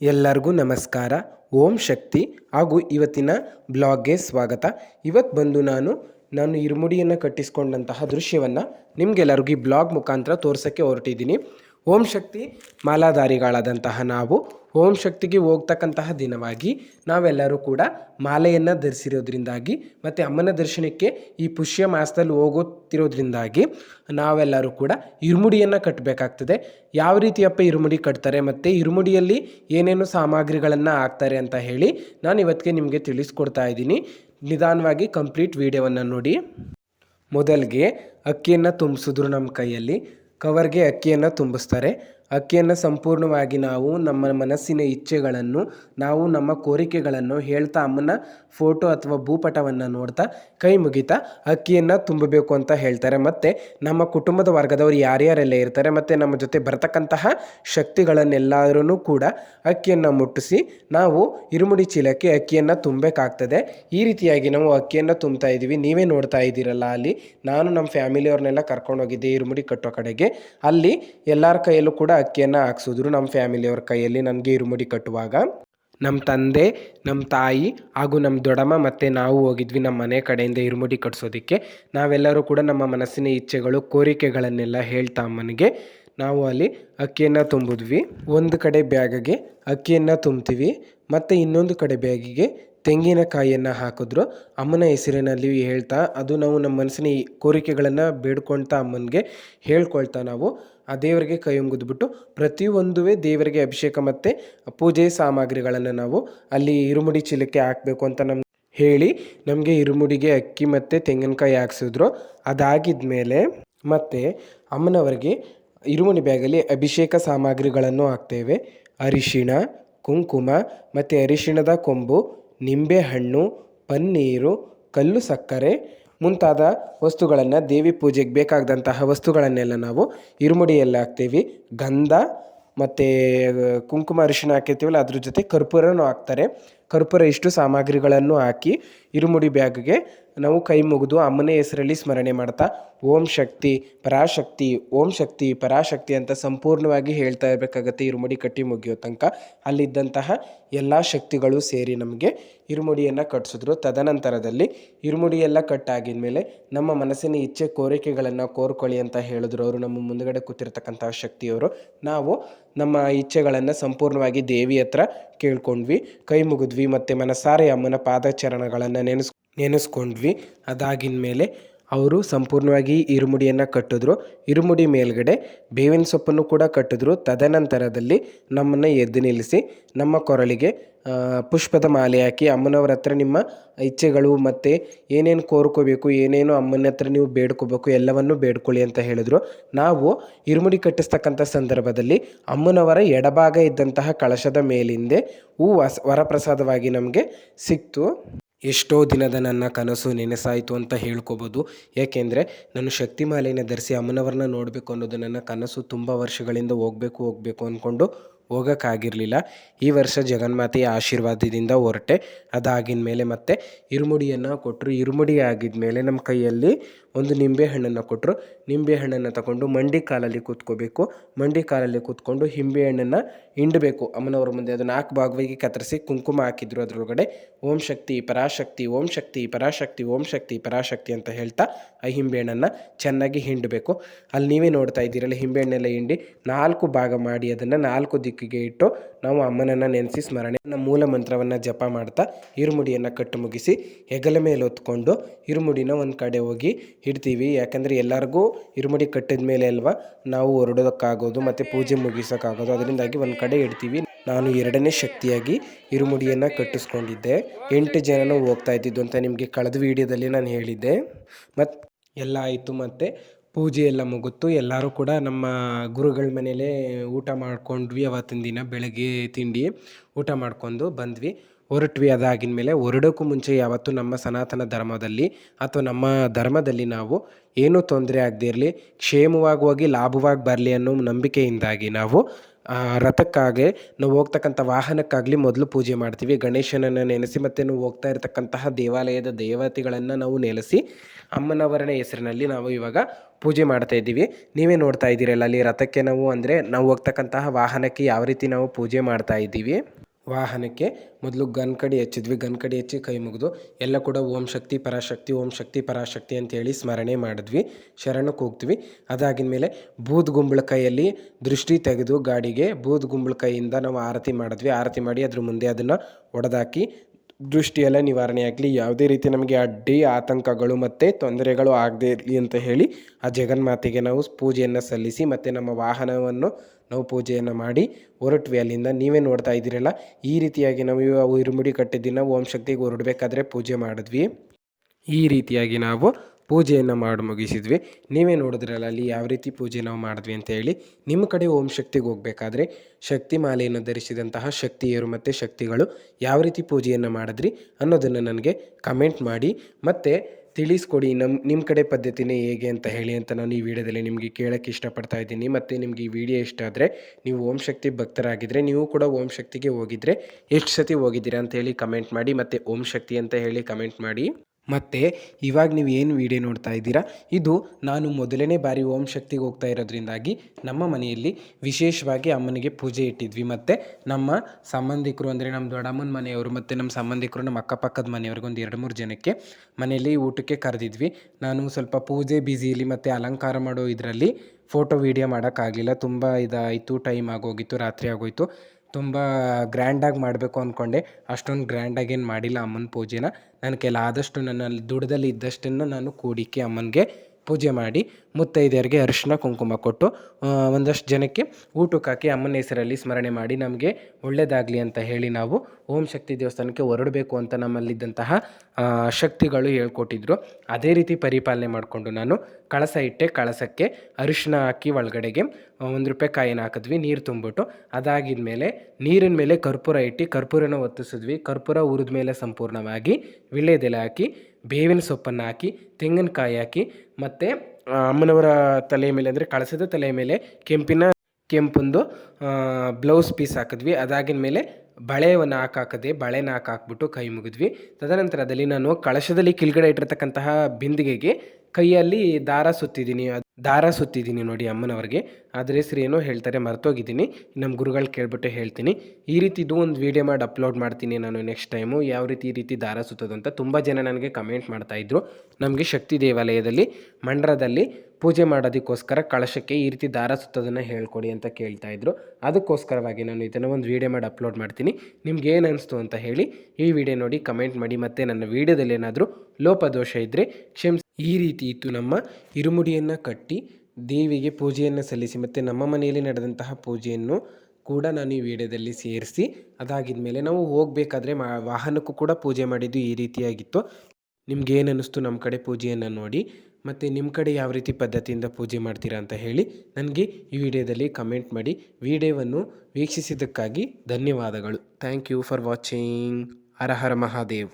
ಎಲ್ಲರಿಗೂ ನಮಸ್ಕಾರ. ಓಂ ಶಕ್ತಿ ಹಾಗೂ ಇವತ್ತಿನ ಬ್ಲಾಗ್ಗೆ ಸ್ವಾಗತ. ಇವತ್ತು ಬಂದು ನಾನು ನಾನು ಇರುಮುಡಿಯನ್ನು ಕಟ್ಟಿಸ್ಕೊಂಡಂತಹ ದೃಶ್ಯವನ್ನು ನಿಮಗೆಲ್ಲರಿಗೂ ಈ ಬ್ಲಾಗ್ ಮುಖಾಂತರ ತೋರ್ಸೋಕ್ಕೆ ಹೊರಟಿದ್ದೀನಿ. ಓಂ ಶಕ್ತಿ ಮಾಲಾಧಾರಿಗಳಾದಂತಹ ನಾವು ಓಂ ಶಕ್ತಿಗೆ ಹೋಗ್ತಕ್ಕಂತಹ ದಿನವಾಗಿ ನಾವೆಲ್ಲರೂ ಕೂಡ ಮಾಲೆಯನ್ನು ಧರಿಸಿರೋದ್ರಿಂದಾಗಿ ಮತ್ತು ಅಮ್ಮನ ದರ್ಶನಕ್ಕೆ ಈ ಪುಷ್ಯ ಮಾಸದಲ್ಲಿ ಹೋಗುತ್ತಿರೋದ್ರಿಂದಾಗಿ ನಾವೆಲ್ಲರೂ ಕೂಡ ಇರುಮುಡಿಯನ್ನು ಕಟ್ಟಬೇಕಾಗ್ತದೆ ಯಾವ ರೀತಿಯಪ್ಪ ಇರುಮುಡಿ ಕಟ್ತಾರೆ ಮತ್ತು ಇರುಮುಡಿಯಲ್ಲಿ ಏನೇನು ಸಾಮಗ್ರಿಗಳನ್ನು ಹಾಕ್ತಾರೆ ಅಂತ ಹೇಳಿ ನಾನು ಇವತ್ತಿಗೆ ನಿಮಗೆ ತಿಳಿಸ್ಕೊಡ್ತಾ ಇದ್ದೀನಿ. ನಿಧಾನವಾಗಿ ಕಂಪ್ಲೀಟ್ ವಿಡಿಯೋವನ್ನು ನೋಡಿ. ಮೊದಲಿಗೆ ಅಕ್ಕಿಯನ್ನು ತುಂಬಿಸಿದ್ರು ನಮ್ಮ ಕೈಯಲ್ಲಿ. ಕವರ್ಗೆ ಅಕ್ಕಿಯನ್ನು ತುಂಬಿಸ್ತಾರೆ. ಅಕ್ಕಿಯನ್ನು ಸಂಪೂರ್ಣವಾಗಿ ನಾವು ನಮ್ಮ ಮನಸ್ಸಿನ ಇಚ್ಛೆಗಳನ್ನು, ನಾವು ನಮ್ಮ ಕೋರಿಕೆಗಳನ್ನು ಹೇಳ್ತಾ ಅಮ್ಮನ ಫೋಟೋ ಅಥವಾ ಭೂಪಟವನ್ನು ನೋಡ್ತಾ ಕೈ ಮುಗಿತಾ ಅಕ್ಕಿಯನ್ನು ತುಂಬಬೇಕು ಅಂತ ಹೇಳ್ತಾರೆ. ಮತ್ತು ನಮ್ಮ ಕುಟುಂಬದ ವರ್ಗದವರು ಯಾರ್ಯಾರೆಲ್ಲ ಇರ್ತಾರೆ, ಮತ್ತು ನಮ್ಮ ಜೊತೆ ಬರ್ತಕ್ಕಂತಹ ಶಕ್ತಿಗಳನ್ನೆಲ್ಲರೂ ಕೂಡ ಅಕ್ಕಿಯನ್ನು ಮುಟ್ಟಿಸಿ ನಾವು ಇರುಮುಡಿ ಚೀಲಕ್ಕೆ ಅಕ್ಕಿಯನ್ನು ತುಂಬಬೇಕಾಗ್ತದೆ. ಈ ರೀತಿಯಾಗಿ ನಾವು ಅಕ್ಕಿಯನ್ನು ತುಂಬ್ತಾ ಇದ್ದೀವಿ. ನೀವೇ ನೋಡ್ತಾ ಇದ್ದೀರಲ್ಲ ಅಲ್ಲಿ. ನಾನು ನಮ್ಮ ಫ್ಯಾಮಿಲಿಯವ್ರನ್ನೆಲ್ಲ ಕರ್ಕೊಂಡು ಹೋಗಿದ್ದೆ ಇರುಮುಡಿ ಕಟ್ಟೋ ಕಡೆಗೆ. ಅಲ್ಲಿ ಎಲ್ಲರ ಕೈಯಲ್ಲೂ ಕೂಡ ಅಕ್ಕಿಯನ್ನು ಹಾಕ್ಸಿದ್ರು ನಮ್ಮ ಫ್ಯಾಮಿಲಿಯವ್ರ ಕೈಯಲ್ಲಿ ನನಗೆ ಇರುಮುಡಿ ಕಟ್ಟುವಾಗ. ನಮ್ಮ ತಂದೆ, ನಮ್ಮ ತಾಯಿ ಹಾಗೂ ನಮ್ಮ ದೊಡಮ್ಮ ಮತ್ತು ನಾವು ಹೋಗಿದ್ವಿ ನಮ್ಮ ಮನೆ ಕಡೆಯಿಂದ ಇರುಮುಡಿ ಕಟ್ಸೋದಕ್ಕೆ. ನಾವೆಲ್ಲರೂ ಕೂಡ ನಮ್ಮ ಮನಸ್ಸಿನ ಇಚ್ಛೆಗಳು, ಕೋರಿಕೆಗಳನ್ನೆಲ್ಲ ಹೇಳ್ತಾ ಅಮ್ಮನಿಗೆ. ನಾವು ಅಲ್ಲಿ ಅಕ್ಕಿಯನ್ನು ತುಂಬಿದ್ವಿ. ಒಂದು ಕಡೆ ಬ್ಯಾಗಿಗೆ ಅಕ್ಕಿಯನ್ನು ತುಂಬ್ತೀವಿ, ಮತ್ತು ಇನ್ನೊಂದು ಕಡೆ ಬ್ಯಾಗಿಗೆ ತೆಂಗಿನಕಾಯಿಯನ್ನು ಹಾಕಿದ್ರು. ಅಮ್ಮನ ಹೆಸರಿನಲ್ಲಿ ಹೇಳ್ತಾ, ಅದು ನಾವು ನಮ್ಮ ಮನಸ್ಸಿನ ಕೋರಿಕೆಗಳನ್ನು ಬೇಡ್ಕೊಳ್ತಾ ಅಮ್ಮನಿಗೆ ಹೇಳ್ಕೊಳ್ತಾ ನಾವು ಆ ದೇವರಿಗೆ ಕೈ ಮುಗಿದ್ಬಿಟ್ಟು ಪ್ರತಿಯೊಂದುವೇ ದೇವರಿಗೆ ಅಭಿಷೇಕ ಮತ್ತು ಪೂಜೆ ಸಾಮಗ್ರಿಗಳನ್ನು ನಾವು ಅಲ್ಲಿ ಇರುಮುಡಿ ಚೀಲಕ್ಕೆ ಹಾಕಬೇಕು ಅಂತ ನಮ್ಗೆ ಹೇಳಿ ನಮಗೆ ಇರುಮುಡಿಗೆ ಅಕ್ಕಿ ಮತ್ತು ತೆಂಗಿನಕಾಯಿ ಹಾಕ್ಸಿದ್ರು. ಅದಾಗಿದ ಮೇಲೆ ಮತ್ತು ಅಮ್ಮನವರಿಗೆ ಇರುಮುಡಿ ಬ್ಯಾಗಲ್ಲಿ ಅಭಿಷೇಕ ಸಾಮಗ್ರಿಗಳನ್ನು ಹಾಕ್ತೇವೆ. ಅರಿಶಿಣ, ಕುಂಕುಮ ಮತ್ತು ಅರಿಶಿಣದ ಕೊಂಬು, ನಿಂಬೆಹಣ್ಣು, ಪನ್ನೀರು, ಕಲ್ಲು ಸಕ್ಕರೆ ಮುಂತಾದ ವಸ್ತುಗಳನ್ನು ದೇವಿ ಪೂಜೆಗೆ ಬೇಕಾದಂತಹ ವಸ್ತುಗಳನ್ನೆಲ್ಲ ನಾವು ಇರುಮುಡಿಯಲ್ಲಿ ಹಾಕ್ತೀವಿ. ಗಂಧ ಮತ್ತು ಕುಂಕುಮ ಅರಿಶಿಣ ಹಾಕಿರ್ತೀವಲ್ಲ, ಅದ್ರ ಜೊತೆ ಕರ್ಪೂರನೂ ಹಾಕ್ತಾರೆ. ಕರ್ಪೂರ ಇಷ್ಟು ಸಾಮಗ್ರಿಗಳನ್ನು ಹಾಕಿ ಇರುಮುಡಿ ಬ್ಯಾಗ್ಗೆ ನಾವು ಕೈ ಮುಗಿದು ಅಮ್ಮನೇ ಹೆಸರಲ್ಲಿ ಸ್ಮರಣೆ ಮಾಡ್ತಾ, ಓಂ ಶಕ್ತಿ, ಪರಾಶಕ್ತಿ, ಓಂ ಶಕ್ತಿ, ಪರಾಶಕ್ತಿ ಅಂತ ಸಂಪೂರ್ಣವಾಗಿ ಹೇಳ್ತಾ ಇರಬೇಕಾಗತ್ತೆ ಇರುಮುಡಿ ಕಟ್ಟಿ ಮುಗಿಯೋ ತನಕ. ಅಲ್ಲಿದ್ದಂತಹ ಎಲ್ಲ ಶಕ್ತಿಗಳು ಸೇರಿ ನಮಗೆ ಇರುಮುಡಿಯನ್ನು ಕಟ್ಟಿಸಿದ್ರು ತದನಂತರದಲ್ಲಿ ಇರುಮುಡಿಯೆಲ್ಲ ಕಟ್ಟಾಗಿದ ಮೇಲೆ ನಮ್ಮ ಮನಸ್ಸಿನ ಇಚ್ಛೆ ಕೋರಿಕೆಗಳನ್ನು ಕೋರ್ಕೊಳ್ಳಿ ಅಂತ ಹೇಳಿದ್ರು ಅವರು. ನಮ್ಮ ಮುಂದುಗಡೆ ಕೂತಿರ್ತಕ್ಕಂತಹ ಶಕ್ತಿಯವರು. ನಾವು ನಮ್ಮ ಇಚ್ಛೆಗಳನ್ನು ಸಂಪೂರ್ಣವಾಗಿ ದೇವಿ ಹತ್ರ ಕೇಳ್ಕೊಂಡ್ವಿ, ಕೈ ಮುಗಿದ್ವಿ, ಮತ್ತು ಮನಸಾರೆ ಅಮ್ಮನ ಪಾದಚರಣಗಳನ್ನು ನೆನೆಸ್ ನೆನೆಸ್ಕೊಂಡ್ವಿ. ಅದಾಗಿನ ಮೇಲೆ ಅವರು ಸಂಪೂರ್ಣವಾಗಿ ಇರುಮುಡಿಯನ್ನು ಕಟ್ಟಿದ್ರು. ಇರುಮುಡಿ ಮೇಲ್ಗಡೆ ಬೇವಿನ ಸೊಪ್ಪನ್ನು ಕೂಡ ಕಟ್ಟಿದ್ರು. ತದನಂತರದಲ್ಲಿ ನಮ್ಮನ್ನು ಎದ್ದು ನಿಲ್ಲಿಸಿ ನಮ್ಮ ಕೊರಳಿಗೆ ಪುಷ್ಪದ ಮಾಲೆ ಹಾಕಿ ಅಮ್ಮನವ್ರ ಹತ್ರ ನಿಮ್ಮ ಇಚ್ಛೆಗಳು ಮತ್ತು ಏನೇನು ಕೋರ್ಕೋಬೇಕು, ಏನೇನು ಅಮ್ಮನ ಹತ್ರ ನೀವು ಬೇಡ್ಕೋಬೇಕು ಎಲ್ಲವನ್ನು ಬೇಡ್ಕೊಳ್ಳಿ ಅಂತ ಹೇಳಿದ್ರು. ನಾವು ಇರುಮುಡಿ ಕಟ್ಟಿಸ್ತಕ್ಕಂಥ ಸಂದರ್ಭದಲ್ಲಿ ಅಮ್ಮನವರ ಎಡಭಾಗ ಇದ್ದಂತಹ ಕಳಶದ ಮೇಲಿಂದೆ ಹೂ ವರಪ್ರಸಾದವಾಗಿ ನಮಗೆ ಸಿಕ್ತು. ಎಷ್ಟೋ ದಿನದ ನನ್ನ ಕನಸು ನೆನೆಸಾಯಿತು ಅಂತ ಹೇಳ್ಕೊಬೋದು. ಏಕೆಂದರೆ ನಾನು ಶಕ್ತಿ ಮಾಲೆಯನ್ನು ಧರಿಸಿ ಅಮ್ಮನವ್ರನ್ನ ನೋಡಬೇಕು ಅನ್ನೋದು ನನ್ನ ಕನಸು ತುಂಬ ವರ್ಷಗಳಿಂದ ಹೋಗಬೇಕು ಹೋಗಬೇಕು ಅಂದ್ಕೊಂಡು ಹೋಗೋಕ್ಕಾಗಿರಲಿಲ್ಲ. ಈ ವರ್ಷ ಜಗನ್ಮಾತೆಯ ಆಶೀರ್ವಾದದಿಂದ ಹೊರಟೆ. ಅದಾಗಿನ ಮೇಲೆ ಮತ್ತೆ ಇರುಮುಡಿಯನ್ನು ಕೊಟ್ಟರು. ಇರುಮುಡಿ ಆಗಿದ ಮೇಲೆ ನಮ್ಮ ಕೈಯಲ್ಲಿ ಒಂದು ನಿಂಬೆ ಹಣ್ಣನ್ನು ಕೊಟ್ಟರು ನಿಂಬೆ ಹಣ್ಣನ್ನು ತಗೊಂಡು ಮಂಡಿ ಕಾಲಲ್ಲಿ ಕೂತ್ಕೋಬೇಕು. ಮಂಡಿ ಕಾಲಲ್ಲಿ ಕೂತ್ಕೊಂಡು ಹಿಂಬೆ ಹಣ್ಣನ್ನು ಹಿಂಡಬೇಕು. ಅಮ್ಮನವರ ಮುಂದೆ ಅದು ನಾಲ್ಕು ಭಾಗವಾಗಿ ಕತ್ತರಿಸಿ ಕುಂಕುಮ ಹಾಕಿದ್ರು ಅದರೊಳಗಡೆ. ಓಂ ಶಕ್ತಿ ಪರಾಶಕ್ತಿ, ಓಂ ಶಕ್ತಿ ಪರಾಶಕ್ತಿ, ಓಂ ಶಕ್ತಿ ಪರಾಶಕ್ತಿ ಅಂತ ಹೇಳ್ತಾ ಆ ಹಿಂಬೆಹಣ್ಣನ್ನು ಚೆನ್ನಾಗಿ ಹಿಂಡಬೇಕು. ಅಲ್ಲಿ ನೀವೇ ನೋಡ್ತಾ ಇದ್ದೀರಲ್ಲ ಹಿಂಬೆಹಣ್ಣೆಲ್ಲ ಹಿಂಡಿ ನಾಲ್ಕು ಭಾಗ ಮಾಡಿ ಅದನ್ನು ನಾಲ್ಕು ದಿಕ್ಕಿಗೆ ಇಟ್ಟು ನಾವು ಅಮ್ಮನನ್ನು ನೆನೆಸಿ ಸ್ಮರಣೆ ಮೂಲ ಮಂತ್ರವನ್ನು ಜಪ ಮಾಡ್ತಾ, ಇರುಮುಡಿಯನ್ನು ಕಟ್ಟು ಮುಗಿಸಿ ಹೆಗಲ ಮೇಲೆ ಹೊತ್ಕೊಂಡು, ಇರುಮುಡಿನ ಒಂದು ಕಡೆ ಹೋಗಿ ಇಡ್ತೀವಿ. ಯಾಕಂದರೆ ಎಲ್ಲರಿಗೂ ಇರುಮುಡಿ ಕಟ್ಟಿದ ಮೇಲೆ ಅಲ್ವಾ ನಾವು ಹೊರಡೋದಕ್ಕಾಗೋದು ಮತ್ತು ಪೂಜೆ ಮುಗಿಸೋಕ್ಕಾಗೋದು. ಅದರಿಂದಾಗಿ ಒಂದು ಕಡೆ ಇಡ್ತೀವಿ. ನಾನು ಎರಡನೇ ಶಕ್ತಿಯಾಗಿ ಇರುಮುಡಿಯನ್ನು ಕಟ್ಟಿಸ್ಕೊಂಡಿದ್ದೆ. ಎಂಟು ಜನನೂ ಹೋಗ್ತಾ ಇದ್ದಿದ್ದು ಅಂತ ನಿಮಗೆ ಕಳೆದ ವೀಡಿಯೋದಲ್ಲಿ ನಾನು ಹೇಳಿದ್ದೆ. ಮತ್ತು ಎಲ್ಲ ಆಯಿತು ಮತ್ತು ಪೂಜೆ ಎಲ್ಲ ಮುಗಿತು ಎಲ್ಲರೂ ಕೂಡ ನಮ್ಮ ಗುರುಗಳ ಮನೇಲೇ ಊಟ ಮಾಡಿಕೊಂಡ್ವಿ ಅವತ್ತಿನ ದಿನ ಬೆಳಗ್ಗೆ ತಿಂಡಿ. ಊಟ ಮಾಡ್ಕೊಂಡು ಬಂದ್ವಿ. ಹೊರಟ್ವಿ ಅದಾಗಿನ ಮೇಲೆ ಹೊರಡೋಕ್ಕೂ ಮುಂಚೆ ಯಾವತ್ತೂ ನಮ್ಮ ಸನಾತನ ಧರ್ಮದಲ್ಲಿ ಅಥವಾ ನಮ್ಮ ಧರ್ಮದಲ್ಲಿ ನಾವು ಏನೂ ತೊಂದರೆ ಆಗದೇ ಇರಲಿ ಕ್ಷೇಮವಾಗಿ ಹೋಗಿ ಲಾಭವಾಗಿ ಬರಲಿ ಅನ್ನೋ ನಂಬಿಕೆಯಿಂದಾಗಿ ನಾವು ರಥಕ್ಕಾಗಿ ನಾವು ಹೋಗ್ತಕ್ಕಂಥ ವಾಹನಕ್ಕಾಗಲಿ ಮೊದಲು ಪೂಜೆ ಮಾಡ್ತೀವಿ. ಗಣೇಶನನ್ನು ನೆನೆಸಿ ಮತ್ತು ನಾವು ಹೋಗ್ತಾ ಇರತಕ್ಕಂತಹ ದೇವಾಲಯದ ದೇವತೆಗಳನ್ನು ನಾವು ನೆಲೆಸಿ ಅಮ್ಮನವರನ ಹೆಸರಿನಲ್ಲಿ ನಾವು ಇವಾಗ ಪೂಜೆ ಮಾಡ್ತಾ ಇದ್ದೀವಿ. ನೀವೇ ನೋಡ್ತಾ ಇದ್ದೀರಲ್ಲ ಅಲ್ಲಿ ರಥಕ್ಕೆ ನಾವು ಅಂದರೆ ನಾವು ಹೋಗ್ತಕ್ಕಂತಹ ವಾಹನಕ್ಕೆ ಯಾವ ರೀತಿ ನಾವು ಪೂಜೆ ಮಾಡ್ತಾ ಇದ್ದೀವಿ. ವಾಹನಕ್ಕೆ ಮೊದಲು ಗನ್ಕಡಿ ಹಚ್ಚಿದ್ವಿ. ಗನ್ಕಡಿ ಹಚ್ಚಿ ಕೈ ಮುಗಿದು ಎಲ್ಲ ಕೂಡ ಓಂ ಶಕ್ತಿ, ಪರಾಶಕ್ತಿ, ಓಂ ಶಕ್ತಿ, ಪರಾಶಕ್ತಿ ಅಂತೇಳಿ ಸ್ಮರಣೆ ಮಾಡಿದ್ವಿ. ಶರಣಕ್ಕೆ ಹೋಗ್ತೀವಿ. ಅದಾಗಿದ ಮೇಲೆ ಬೂದ್ ಗುಂಬಳಕಾಯಲ್ಲಿ ದೃಷ್ಟಿ ತೆಗೆದು ಗಾಡಿಗೆ ಬೂದ್ ಕೈಯಿಂದ ನಾವು ಆರತಿ ಮಾಡಿದ್ವಿ. ಆರತಿ ಮಾಡಿ ಅದ್ರ ಮುಂದೆ ಅದನ್ನು ಒಡೆದಾಕಿ ದೃಷ್ಟಿಯೆಲ್ಲ ನಿವಾರಣೆ ಆಗಲಿ. ಯಾವುದೇ ರೀತಿ ನಮಗೆ ಅಡ್ಡಿ, ಆತಂಕಗಳು ಮತ್ತು ತೊಂದರೆಗಳು ಆಗದೇ ಇರಲಿ ಅಂತ ಹೇಳಿ ಆ ಜಗನ್ಮಾತೆಗೆ ನಾವು ಪೂಜೆಯನ್ನು ಸಲ್ಲಿಸಿ ಮತ್ತು ನಮ್ಮ ವಾಹನವನ್ನು ನಾವು ಪೂಜೆಯನ್ನು ಮಾಡಿ ಹೊರಟ್ವಿ. ಅಲ್ಲಿಂದ ನೀವೇ ನೋಡ್ತಾ ಇದ್ದೀರಲ್ಲ, ಈ ರೀತಿಯಾಗಿ ನಾವು ಇರುಮುಡಿ ಕಟ್ಟಿದ್ದಿನ ಓಂ ಶಕ್ತಿಗೆ ಹೊರಡಬೇಕಾದ್ರೆ ಪೂಜೆ ಮಾಡಿದ್ವಿ. ಈ ರೀತಿಯಾಗಿ ನಾವು ಪೂಜೆಯನ್ನು ಮಾಡಿ ಮುಗಿಸಿದ್ವಿ. ನೀವೇ ನೋಡಿದ್ರಲ್ಲ ಅಲ್ಲಿ ಯಾವ ರೀತಿ ಪೂಜೆ ನಾವು ಮಾಡಿದ್ವಿ ಅಂತ ಹೇಳಿ. ನಿಮ್ಮ ಕಡೆ ಓಂ ಶಕ್ತಿಗೆ ಹೋಗಬೇಕಾದ್ರೆ ಶಕ್ತಿ ಮಾಲೆಯನ್ನು ಧರಿಸಿದಂತಹ ಶಕ್ತಿಯರು ಮತ್ತು ಶಕ್ತಿಗಳು ಯಾವ ರೀತಿ ಪೂಜೆಯನ್ನು ಮಾಡಿದ್ರಿ ಅನ್ನೋದನ್ನು ನನಗೆ ಕಮೆಂಟ್ ಮಾಡಿ ಮತ್ತು ತಿಳಿಸ್ಕೊಡಿ. ನಮ್ಮ ನಿಮ್ಮ ಕಡೆ ಪದ್ಧತಿನೇ ಹೇಗೆ ಅಂತ ಹೇಳಿ ಅಂತ ನಾನು ಈ ವಿಡಿಯೋದಲ್ಲಿ ನಿಮಗೆ ಕೇಳೋಕ್ಕೆ ಇಷ್ಟಪಡ್ತಾ ಇದ್ದೀನಿ. ಮತ್ತು ನಿಮಗೆ ಈ ವಿಡಿಯೋ ಇಷ್ಟ ಆದರೆ ನೀವು ಓಂ ಶಕ್ತಿ ಭಕ್ತರಾಗಿದ್ದರೆ ನೀವು ಕೂಡ ಓಂ ಶಕ್ತಿಗೆ ಹೋಗಿದ್ರೆ ಎಷ್ಟು ಸತಿ ಹೋಗಿದ್ದೀರಾ ಅಂತ ಹೇಳಿ ಕಮೆಂಟ್ ಮಾಡಿ. ಮತ್ತು ಓಂ ಶಕ್ತಿ ಅಂತ ಹೇಳಿ ಕಮೆಂಟ್ ಮಾಡಿ. ಮತ್ತು ಇವಾಗ ನೀವು ಏನು ವಿಡಿಯೋ ನೋಡ್ತಾ ಇದ್ದೀರಾ? ಇದು ನಾನು ಮೊದಲನೇ ಬಾರಿ ಓಂ ಶಕ್ತಿಗೆ ಹೋಗ್ತಾ ಇರೋದ್ರಿಂದಾಗಿ ನಮ್ಮ ಮನೆಯಲ್ಲಿ ವಿಶೇಷವಾಗಿ ಅಮ್ಮನಿಗೆ ಪೂಜೆ ಇಟ್ಟಿದ್ವಿ. ಮತ್ತು ನಮ್ಮ ಸಂಬಂಧಿಕರು ಅಂದರೆ ನಮ್ಮ ದೊಡ್ಡಮ್ಮನ ಮನೆಯವರು ಮತ್ತು ನಮ್ಮ ಸಂಬಂಧಿಕರು ನಮ್ಮ ಅಕ್ಕಪಕ್ಕದ ಮನೆಯವ್ರಿಗೆ ಒಂದು ಎರಡು ಮೂರು ಜನಕ್ಕೆ ಮನೆಯಲ್ಲಿ ಊಟಕ್ಕೆ ಕರೆದಿದ್ವಿ. ನಾನು ಸ್ವಲ್ಪ ಪೂಜೆ ಬ್ಯುಸಿಲಿ ಮತ್ತು ಅಲಂಕಾರ ಮಾಡೋ ಇದರಲ್ಲಿ ಫೋಟೋ ವೀಡಿಯೋ ಮಾಡೋಕ್ಕಾಗಲಿಲ್ಲ. ತುಂಬ ಇದಾಯಿತು ಟೈಮ್ ಆಗೋಗಿತ್ತು, ರಾತ್ರಿ ಆಗೋಯಿತು. ತುಂಬ ಗ್ರ್ಯಾಂಡಾಗಿ ಮಾಡಬೇಕು ಅಂದ್ಕೊಂಡೆ ಅಷ್ಟೊಂದು ಗ್ರ್ಯಾಂಡಾಗಿ ಏನು ಮಾಡಿಲ್ಲ ಅಮ್ಮನ ಪೂಜೆನ. ನನ್ನ ಕೈಲಾದಷ್ಟು ನನ್ನಲ್ಲಿ ದುಡ್ದಲ್ಲಿ ಇದ್ದಷ್ಟನ್ನು ನಾನು ಕೂಡಿಕೆ ಅಮ್ಮನಿಗೆ ಪೂಜೆ ಮಾಡಿ ಮುತ್ತೈದೆಯರಿಗೆ ಅರಿಶಿನ ಕುಂಕುಮ ಕೊಟ್ಟು ಒಂದಷ್ಟು ಜನಕ್ಕೆ ಊಟಕ್ಕೆ ಹಾಕಿ ಅಮ್ಮನ ಹೆಸರಲ್ಲಿ ಸ್ಮರಣೆ ಮಾಡಿ ನಮಗೆ ಒಳ್ಳೆಯದಾಗಲಿ ಅಂತ ಹೇಳಿ ನಾವು ಓಂ ಶಕ್ತಿ ದೇವಸ್ಥಾನಕ್ಕೆ ಹೊರಡಬೇಕು ಅಂತ ನಮ್ಮಲ್ಲಿದ್ದಂತಹ ಶಕ್ತಿಗಳು ಹೇಳ್ಕೊಟ್ಟಿದ್ರು. ಅದೇ ರೀತಿ ಪರಿಪಾಲನೆ ಮಾಡಿಕೊಂಡು ನಾನು ಕಳಸ ಇಟ್ಟೆ. ಕಳಸಕ್ಕೆ ಅರಿಶಿನ ಹಾಕಿ ಒಳಗಡೆಗೆ ಒಂದು ರೂಪಾಯಿ ಕಾಯಿನ ಹಾಕಿದ್ವಿ, ನೀರು ತುಂಬಿಟ್ಟು. ಅದಾಗಿದ ಮೇಲೆ ನೀರಿನ ಮೇಲೆ ಕರ್ಪೂರ ಇಟ್ಟು, ಕರ್ಪೂರನ ಒತ್ತಿಸಿದ್ವಿ. ಕರ್ಪೂರ ಉರಿದ ಮೇಲೆ ಸಂಪೂರ್ಣವಾಗಿ ವಿಳ್ಯದೆಲೆ ಹಾಕಿ ಬೇವಿನ ಸೊಪ್ಪನ್ನು ಹಾಕಿ, ತೆಂಗಿನಕಾಯಿ ಹಾಕಿ, ಮತ್ತು ಅಮ್ಮನವರ ತಲೆ ಮೇಲೆ ಅಂದರೆ ಕಳಸದ ತಲೆ ಮೇಲೆ ಕೆಂಪಿನ ಕೆಂಪೊಂದು ಬ್ಲೌಸ್ ಪೀಸ್ ಹಾಕಿದ್ವಿ. ಅದಾಗಿನ ಮೇಲೆ ಬಳೆಯನ್ನು ಹಾಕಿ ಹಾಕಿದೆ ಬಳೆನ ಹಾಕಿ ಹಾಕ್ಬಿಟ್ಟು ಕೈ ಮುಗಿದ್ವಿ. ತದನಂತರದಲ್ಲಿ ನಾನು ಕಳಶದಲ್ಲಿ ಕಿಲ್ಗಡೆ ಇಟ್ಟಿರ್ತಕ್ಕಂತಹ ಬಿಂದಿಗೆಗೆ ಕೈಯಲ್ಲಿ ದಾರ ಸುತ್ತಿದ್ದೀನಿ ದಾರ ಸುತ್ತಿದ್ದೀನಿ ನೋಡಿ ಅಮ್ಮನವ್ರಿಗೆ. ಅದ್ರ ಹೆಸರು ಏನೋ ಹೇಳ್ತಾರೆ, ಮರ್ತೋಗಿದ್ದೀನಿ. ನಮ್ಮ ಗುರುಗಳು ಕೇಳ್ಬಿಟ್ಟು ಹೇಳ್ತೀನಿ. ಈ ರೀತಿ ಇದು ಒಂದು ವೀಡಿಯೋ ಮಾಡಿ ಅಪ್ಲೋಡ್ ಮಾಡ್ತೀನಿ ನಾನು ನೆಕ್ಸ್ಟ್ ಟೈಮು ಯಾವ ರೀತಿ ಈ ರೀತಿ ದಾರ ಸುತ್ತೋದು ಅಂತ ತುಂಬ ಜನ ನನಗೆ ಕಮೆಂಟ್ ಮಾಡ್ತಾಯಿದ್ರು ನಮಗೆ ಶಕ್ತಿ ದೇವಾಲಯದಲ್ಲಿ, ಮಂಡ್ರದಲ್ಲಿ ಪೂಜೆ ಮಾಡೋದಕ್ಕೋಸ್ಕರ ಕಳಶಕ್ಕೆ ಈ ರೀತಿ ದಾರ ಸುತ್ತೋದನ್ನು ಹೇಳ್ಕೊಡಿ ಅಂತ ಕೇಳ್ತಾ ಇದ್ರು. ಅದಕ್ಕೋಸ್ಕರವಾಗಿ ನಾನು ಇದನ್ನು ಒಂದು ವೀಡಿಯೋ ಮಾಡಿ ಅಪ್ಲೋಡ್ ಮಾಡ್ತೀನಿ. ನಿಮ್ಗೆ ಏನು ಅನಿಸ್ತು ಅಂತ ಹೇಳಿ ಈ ವಿಡಿಯೋ ನೋಡಿ ಕಮೆಂಟ್ ಮಾಡಿ. ಮತ್ತು ನನ್ನ ವೀಡಿಯೋದಲ್ಲಿ ಏನಾದರೂ ಲೋಪದೋಷ ಇದ್ದರೆ ಕ್ಷಮಿಸಿ. ಈ ರೀತಿ ಇತ್ತು. ನಮ್ಮ ಇರುಮುಡಿಯನ್ನು ಕಟ್ಟಿ ದೇವಿಗೆ ಪೂಜೆಯನ್ನು ಸಲ್ಲಿಸಿ ಮತ್ತು ನಮ್ಮ ಮನೆಯಲ್ಲಿ ನಡೆದಂತಹ ಪೂಜೆಯನ್ನು ಕೂಡ ನಾನು ಈ ವಿಡಿಯೋದಲ್ಲಿ ಸೇರಿಸಿ ಅದಾಗಿದ ಮೇಲೆ ನಾವು ಹೋಗಬೇಕಾದ್ರೆ ಮಾ, ವಾಹನಕ್ಕೂ ಕೂಡ ಪೂಜೆ ಮಾಡಿದ್ದು ಈ ರೀತಿಯಾಗಿತ್ತು. ನಿಮ್ಗೆ ಏನು ಅನ್ನಿಸ್ತು ನಮ್ಮ ಕಡೆ ಪೂಜೆಯನ್ನು ನೋಡಿ, ಮತ್ತು ನಿಮ್ಮ ಕಡೆ ಯಾವ ರೀತಿ ಪದ್ಧತಿಯಿಂದ ಪೂಜೆ ಮಾಡ್ತೀರಾ ಅಂತ ಹೇಳಿ ನನಗೆ ಈ ವಿಡಿಯೋದಲ್ಲಿ ಕಮೆಂಟ್ ಮಾಡಿ, ವಿಡಿಯೋವನ್ನು ವೀಕ್ಷಿಸಿದ್ದಕ್ಕಾಗಿ ಧನ್ಯವಾದಗಳು. Thank you for watching Hara Hara Mahadev.